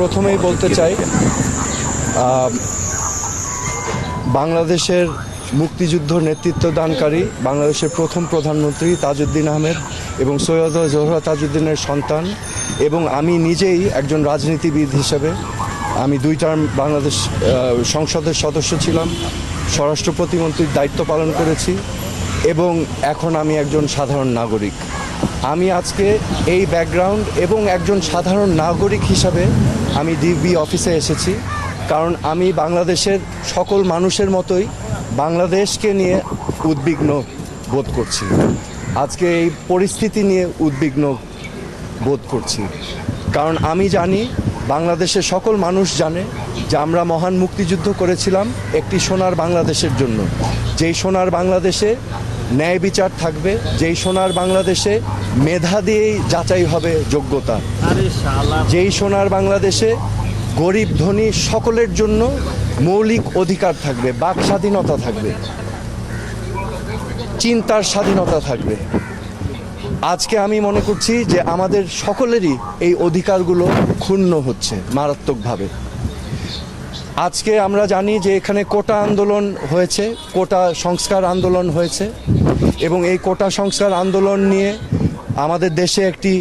প্রথমেই বলতে চাই বাংলাদেশের মুক্তিযুদ্ধ নেতৃত্ব দানকারী বাংলাদেশের প্রথম প্রধানমন্ত্রী তাজউদ্দিন আহমেদ এবং সৈয়দ জোহরা তাজউদ্দিনের সন্তান এবং আমি নিজেই একজন রাজনীতিবিদ হিসেবে আমি দুই টার্ম বাংলাদেশ সংসদের সদস্য ছিলাম, স্বরাষ্ট্র প্রতিমন্ত্রীর দায়িত্ব পালন করেছি এবং এখন আমি একজন সাধারণ নাগরিক। আমি আজকে এই ব্যাকগ্রাউন্ড এবং একজন সাধারণ নাগরিক হিসাবে আমি ডিবি অফিসে এসেছি। কারণ আমি বাংলাদেশের সকল মানুষের মতোই বাংলাদেশকে নিয়ে উদ্বিগ্ন বোধ করছি। আজকে এই পরিস্থিতি নিয়ে উদ্বিগ্ন বোধ করছি। কারণ আমি জানি বাংলাদেশের সকল মানুষ জানে যে আমরা মহান মুক্তিযুদ্ধ করেছিলাম একটি সোনার বাংলাদেশের জন্য। যেই সোনার বাংলাদেশে ন্যায় বিচার থাকবে যেই সোনার বাংলাদেশে মেধা দিয়েই যাচাই হবে যোগ্যতা। যেই সোনার বাংলাদেশে গরিব ধনী সকলের জন্য মৌলিক অধিকার থাকবে বাক স্বাধীনতা থাকবে চিন্তার স্বাধীনতা থাকবে। আজকে আমি মনে করছি যে আমাদের সকলেরই এই অধিকারগুলো ক্ষুণ্ণ হচ্ছে মারাত্মকভাবে। আজকে আমরা জানি যে এখানে কোটা আন্দোলন হয়েছে, কোটা সংস্কার আন্দোলন হয়েছে এবং এই কোটা সংস্কার আন্দোলন নিয়ে আমাদের দেশে একটি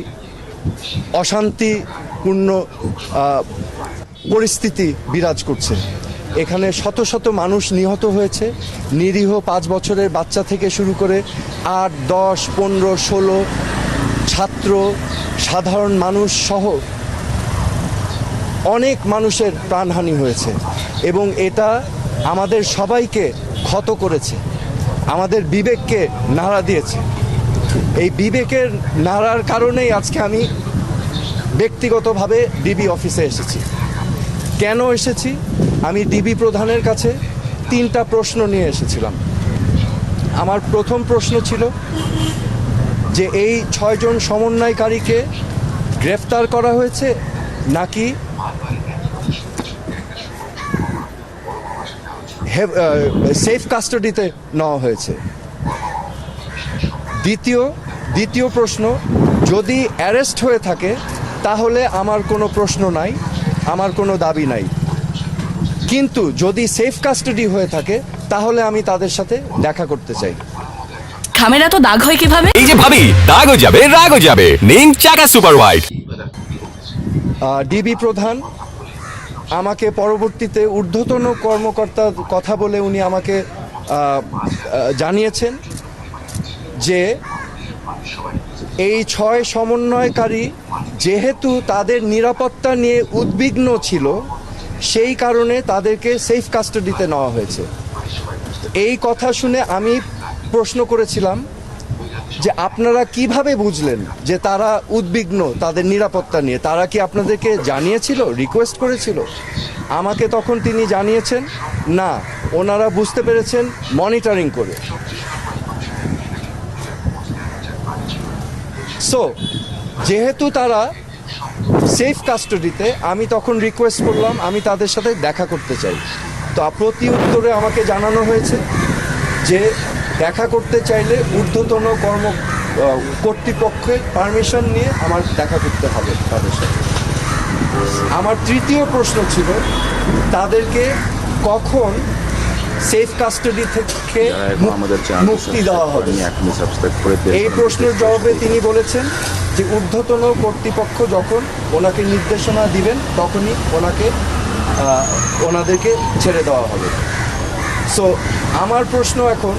অশান্তিপূর্ণ পরিস্থিতি বিরাজ করছে। এখানে শত শত মানুষ নিহত হয়েছে, নিরীহ পাঁচ বছরের বাচ্চা থেকে শুরু করে আট, দশ, পনেরো, ষোলো ছাত্র, সাধারণ মানুষ সহ অনেক মানুষের প্রাণহানি হয়েছে এবং এটা আমাদের সবাইকে ক্ষত করেছে, আমাদের বিবেককে নাড়া দিয়েছে। এই বিবেকের নাড়ার কারণেই আজকে আমি ব্যক্তিগতভাবে ডিবি অফিসে এসেছি। কেন এসেছি? আমি ডিবি প্রধানের কাছে তিনটা প্রশ্ন নিয়ে এসেছিলাম। আমার প্রথম প্রশ্ন ছিল যে এই ছয়জন সমন্বয়কারীকে গ্রেফতার করা হয়েছে নাকি সেফ কাস্টাডিতে নেওয়া হয়েছে। দ্বিতীয় দ্বিতীয় প্রশ্ন যদি অ্যারেস্ট হয়ে থাকে তাহলে আমার কোনো প্রশ্ন নাই আমার কোনো দাবি নাই। কিন্তু যদি সেফ কাস্টাডি হয়ে থাকে তাহলে আমি তাদের সাথে দেখা করতে চাই। খামেরা তো দাগ হয় কীভাবে? এই যে ভাবি দাগও যাবে রাগও যাবে। নিন চাকা সুপার হোয়াইট ডিবি প্রধান। আমাকে পরবর্তীতে ঊর্ধ্বতন কর্মকর্তার কথা বলে উনি আমাকে জানিয়েছেন যে এই ছয় সমন্বয়কারী যেহেতু তাদের নিরাপত্তা নিয়ে উদ্বিগ্ন ছিল, সেই কারণে তাদেরকে সেফ কাস্টাডিতে নেওয়া হয়েছে। এই কথা শুনে আমি প্রশ্ন করেছিলাম যে আপনারা কীভাবে বুঝলেন যে তারা উদ্বিগ্ন তাদের নিরাপত্তা নিয়ে? তারা কি আপনাদেরকে জানিয়েছিল রিকোয়েস্ট করেছিল? আমাকে তখন তিনি জানিয়েছেন, না, ওনারা বুঝতে পেরেছেন মনিটরিং করে। সো যেহেতু তারা সেফ কাস্টাডিতে আমি তখন রিকোয়েস্ট করলাম, আমি তাদের সাথে দেখা করতে চাই। তো প্রতি উত্তরে আমাকে জানানো হয়েছে যে দেখা করতে চাইলে ঊর্ধ্বতন কর্ম কর্তৃপক্ষের পারমিশন নিয়ে আমার দেখা করতে হবে তাদের সাথে। আমার তৃতীয় প্রশ্ন ছিল তাদেরকে কখন সেফ কাস্টাডি থেকে মুক্তি দেওয়া হবে। এই প্রশ্নের জবাবে তিনি বলেছেন যে ঊর্ধ্বতন কর্তৃপক্ষ যখন ওনাকে নির্দেশনা দিবেন তখনই ওনাকে ওনাদেরকে ছেড়ে দেওয়া হবে। সো আমার প্রশ্ন এখন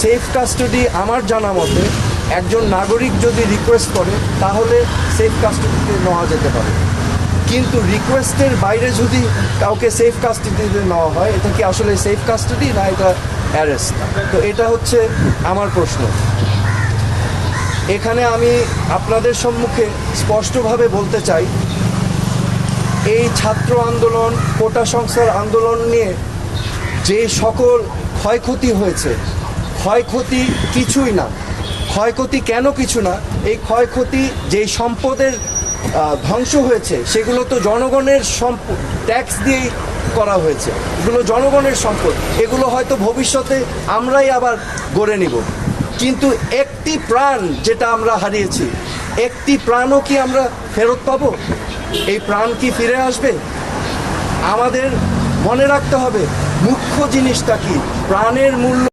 সেফ কাস্টডি আমার জানা মতে, একজন নাগরিক যদি রিকোয়েস্ট করে, তাহলে সেফ কাস্টাডিতে নেওয়া যেতে পারে। কিন্তু রিকোয়েস্টের বাইরে যদি কাউকে সেফ কাস্টাডিতে নেওয়া হয়, এটা কি আসলে সেফ কাস্টডি না এটা অ্যারেস্ট তো এটা হচ্ছে আমার প্রশ্ন। এখানে আমি আপনাদের সম্মুখে স্পষ্টভাবে বলতে চাই, এই ছাত্র আন্দোলন, কোটা সংস্কার আন্দোলন নিয়ে যে সকল ক্ষয়ক্ষতি হয়েছে ক্ষয়ক্ষতি কিছুই না। ক্ষয়ক্ষতি কেন কিছু না? এই ক্ষয়ক্ষতি যেই সম্পদের ধ্বংস হয়েছে, সেগুলো তো জনগণের সম্পদ ট্যাক্স দিয়েই করা হয়েছে। এগুলো জনগণের সম্পদ। এগুলো হয়তো ভবিষ্যতে আমরাই আবার গড়ে নিব। কিন্তু একটি প্রাণ যেটা আমরা হারিয়েছি, একটি প্রাণও কি আমরা ফেরত পাবো? এই প্রাণ কি ফিরে আসবে? আমাদের মনে রাখতে হবে, মুখ্য জিনিসটা কি? প্রাণের মূল্য